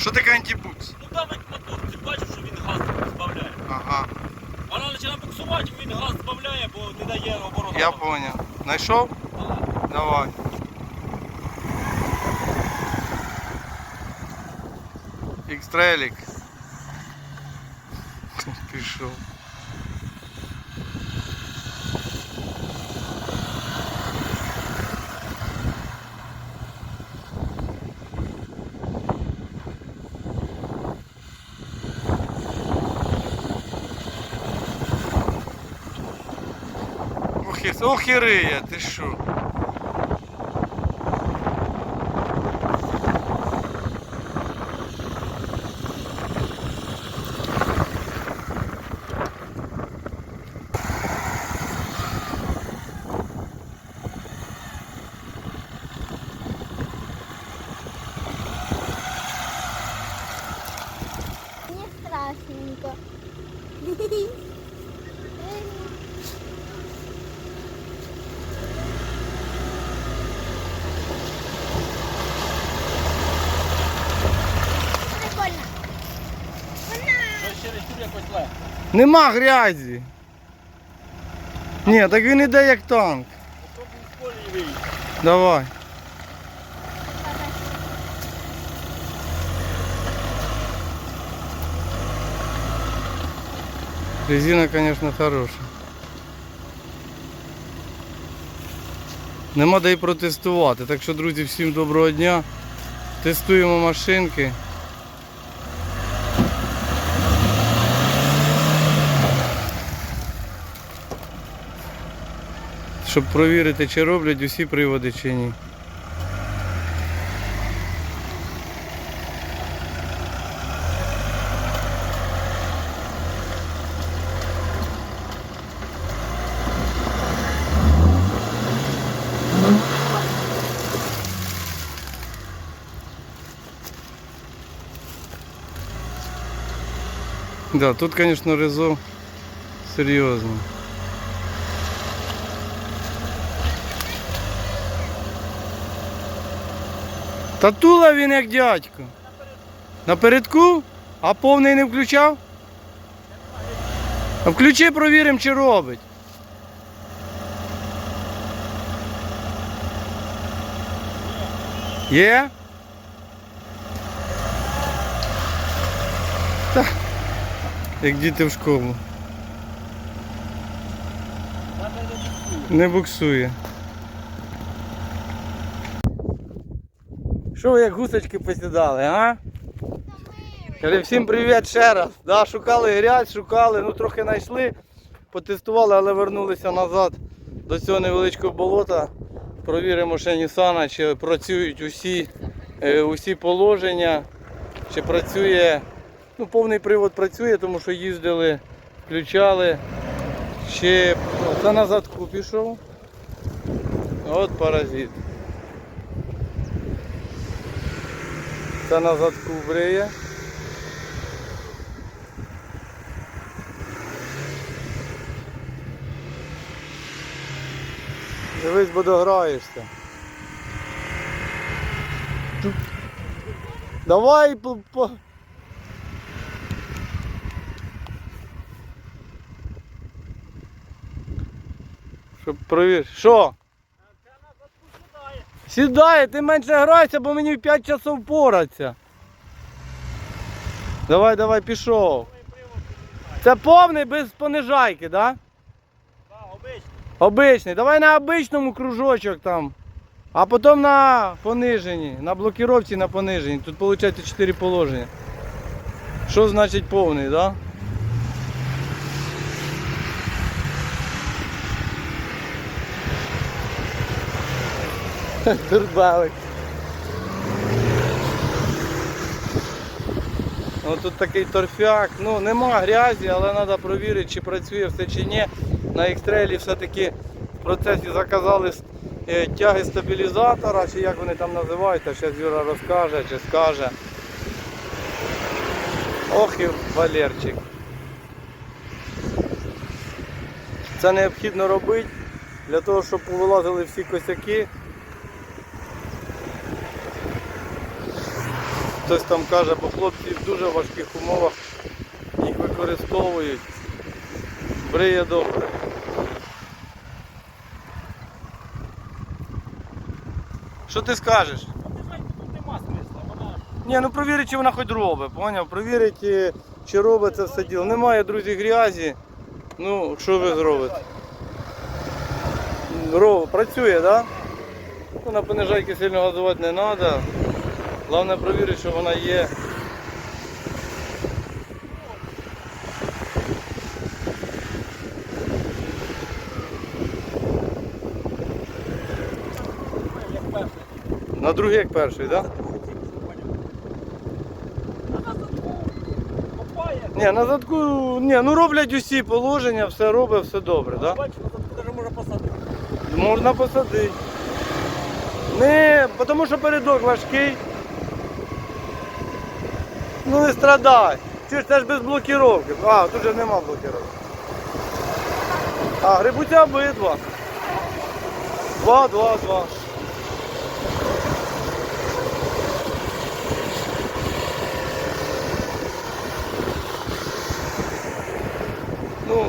Що таке антибукс? Ну давить мотор, ти бачиш, що він газ збавляє. Ага, Вона починає буксувати, він газ збавляє, бо не дає оборону. я понял. Знайшов? Давай. Екстрелік. Пішов. Ох ти що? Нема грязі. Ні, так він іде як танк. Давай. Резина, конечно, хороша. Нема де й протестувати. Так що, друзі, всім доброго дня. Тестуємо машинки. Щоб провірити, чи роблять усі приводи чи ні. Да, тут, конечно, резо серйозно. Татула він як дядько. Напередку? А повний не включав? Включи, провіримо, чи робить. Є? Та, як діти в школу. Не буксує. Що ви як гусочки посідали, а? Кажи, всім привіт ще раз. Да, шукали грязь, шукали, ну трохи знайшли, потестували, але вернулися назад до цього невеличкого болота. Провіримо ще Нісана, чи працюють усі, е, усі положення, чи працює. Ну, повний привод працює, тому що їздили, включали. Ще це на задку пішов. От паразит. Це на задку. Дивись, бо дограєшся. Давай по, по... Щоб провір. Що? Сідає, ти менше грайся, бо мені в 5 часов пораться. Давай, давай, пішов. Це повний без понижайки, так? Обично. Обичний. Давай на обичному кружочок там. А потім на пониженні. На блокіровці на пониженні. Тут виходить 4 положення. Що значить повний, так? Да? Турбалик. Ось тут такий торфяк. Ну нема грязі, але треба провірити, чи працює все чи ні. На екстрелі все-таки в процесі заказали е, тяги стабілізатора, чи як вони там називаються, зараз Юра розкаже чи скаже. Ох і Валерчик. Це необхідно робити для того, щоб повилазили всі косяки. Хтось там каже, бо хлопці в дуже важких умовах їх використовують. Бриє добре. Що ти скажеш? А ти знаєш, тут нема смисла, вона Ні, ну провірить, чи вона хоч робить, поняв? Провірить, чи робить це все діло. Немає, друзі, грязі. Ну, що ви зробите? Ров, працює, так? Да? Ну, на понижайки сильно газувати не треба. Головне провірити, що вона є. На другий як перший, так? Ні, на задку, ні, ну роблять усі положення, все робить, все добре, так? Задку можна посадити. Можна посадити. Не, тому що передок важкий. Ну не страдай. Ж це ж без блокіровки. А, тут же нема блокіровки. А, грибуться обидва. Два, два, два. Ну,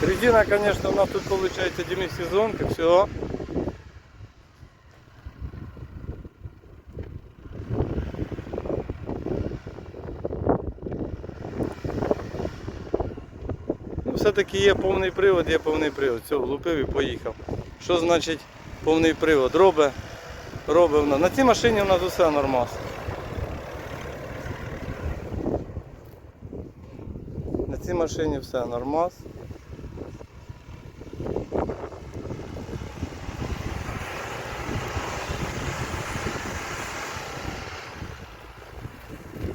Резина, конечно, у нас тут получается демисезонка, все. Все-таки є повний привод, є повний привод. Все, влупив і поїхав. Що значить повний привод? Робить, робить в нас. На цій машині у нас усе нормас. На цій машині все нормас.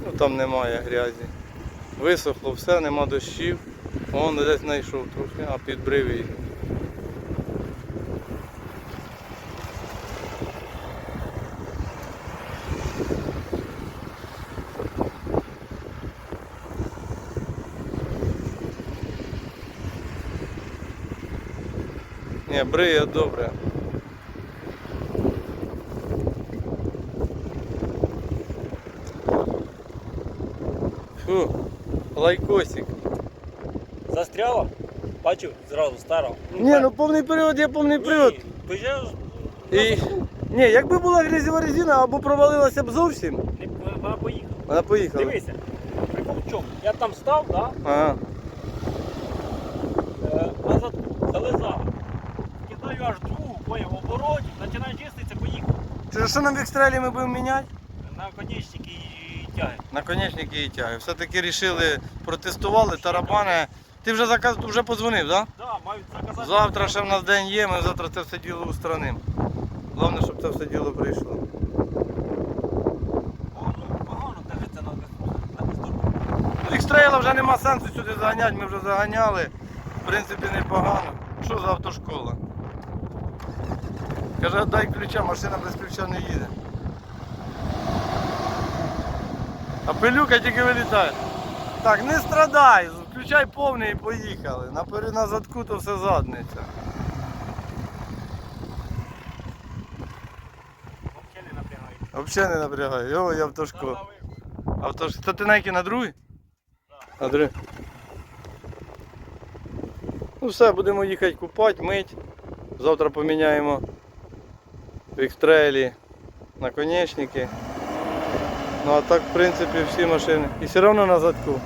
Ну там немає грязі. Висохло все, нема дощів. Вон десь знайшов трохи, а підбрив її. Ні, бриє добре. Фу, лайкосик. Застряла? Бачив, зразу стара. Ні, ну повний привод є повний привод. Ні, Приїжджаєш, І... Ні, якби була грязєва резина або провалилася б зовсім, не, вона поїхала. вона поїхала. Дивися, прикол в чому? Я там став, да? Ага. е, назад залезав. Кидаю аж другу, поняв, в обороті, починаю чиститися, поїхав. Чи що нам в екстрелі ми будемо міняти? На конечники і тяги. Наконечники і тяги. Все-таки рішили, протестували, тарабани. Ти вже заказ вже подзвонив, так? Да, мають заказати. Завтра ще в нас день є, ми завтра це все діло устранимо. Головне, щоб це все діло прийшло. Екстрейла вже нема сенсу сюди заганяти, ми вже заганяли. В принципі, непогано. Що за автошкола? Каже, дай ключа, машина без ключа не їде. А пилюка тільки вилітає. Так, не страдай, включай повний і поїхали. Наперед на задку то все задниця. Взагалі не напрягають. Взагалі не напрягай. Йо, я автошкола. Автош... То ти на який, на другий? На другий. Ну все, будемо їхати купати, мить. Завтра поміняємо в екстрелі наконечники. Ну а так, в принципі, всі машини. І все одно на задку.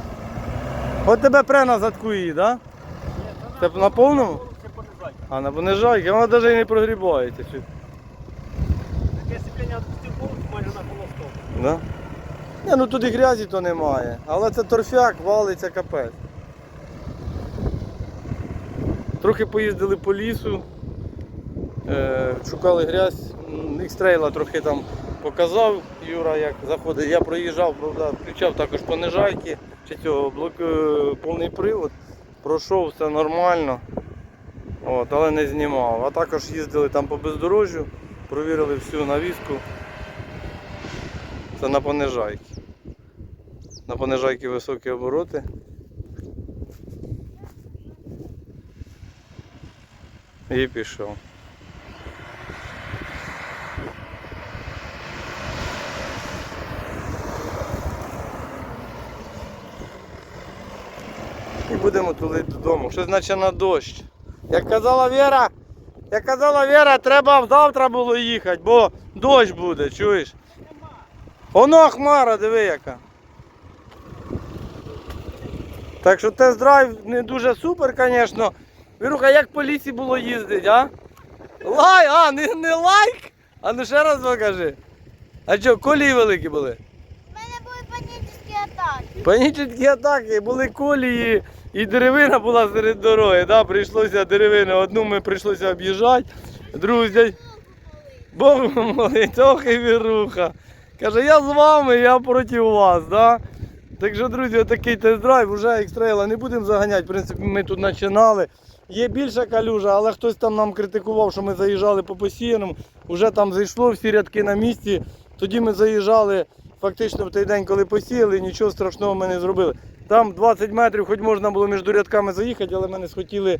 От тебе пре на задку її, так? Да? Це на повному? Це. А на понижайки, вона навіть і не прогрібається. Чи... Таке сіплення відпустив повністю майже на полостов. Да? Ні, ну тут і грязі то немає. Але це торфяк, валиться капець. Трохи поїздили по лісу, е, шукали грязь, М, ікстрейла трохи там показав Юра, як заходить. Я проїжджав, правда, включав також понижайки, цього блок, е, повний привод, пройшов все нормально, от, але не знімав. А також їздили там по бездорожжю, провірили всю навіску. Це на понижайки. На понижайки високі обороти. І пішов. Тулить додому. Щось наче на дощ. Як казала Віра, як казала Віра, треба завтра було їхати, бо дощ буде, чуєш? Воно хмара, диви яка. Так що тест-драйв не дуже супер, звісно. Віруха, як по лісі було їздити, а? Лай, а, не, не лайк? А ну ще раз покажи. А що, колії великі були? У мене були панічні атаки. Панічні атаки, були колії, і деревина була серед дороги. Да? Прийшлося деревину. Одну ми прийшлося об'їжджати, взяти. Бог молить, ох і віруха. Каже, я з вами, я проти вас. Да? Так що, друзі, отакий тест-драйв, вже екстрейла не будемо заганяти. В принципі, ми тут починали. Є більша калюжа, але хтось там нам критикував, що ми заїжджали по посіяному. Уже там зайшло всі рядки на місці. Тоді ми заїжджали фактично в той день, коли посіяли, нічого страшного ми не зробили. Там 20 метрів, хоч можна було між рядками заїхати, але ми не схотіли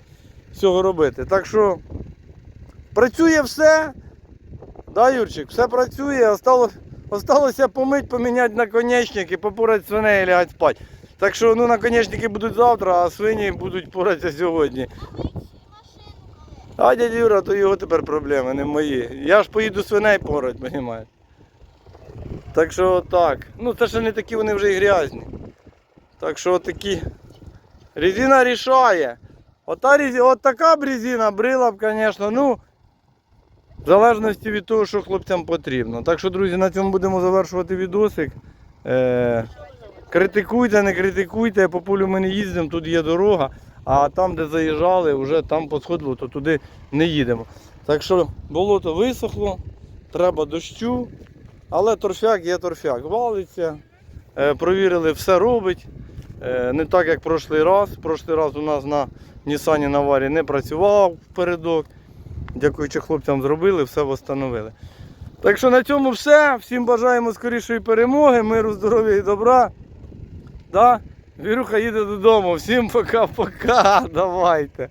цього робити. Так що працює все. Да, Юрчик, все працює, осталось, осталося помить, поміняти наконечники, попурати свиней і лягати спати. Так що ну, наконечники будуть завтра, а свині будуть поратися сьогодні. А дядя Юра, то його тепер проблеми, не мої. Я ж поїду свиней порать, розумієш? Так що так. Ну це ще не такі вони вже і грязні. Так що такі. Резина рішає. Ота резі... От така б резина брила б, звісно, ну. В залежності від того, що хлопцям потрібно. Так що, друзі, на цьому будемо завершувати відосик. Е... Критикуйте, не критикуйте, по полю ми не їздимо, тут є дорога, а там, де заїжджали, вже там посходило, то туди не їдемо. Так що болото висохло, треба дощу, але торфяк є торфяк. Валиться, е, провірили, все робить. Е, не так, як прошлий раз. Прошлий раз у нас на Нісані Наварі не працював передок. Дякуючи хлопцям зробили, все встановили. Так що на цьому все. Всім бажаємо скорішої перемоги, миру, здоров'я і добра. Да? Віруха їде додому. Всім пока-пока. Давайте.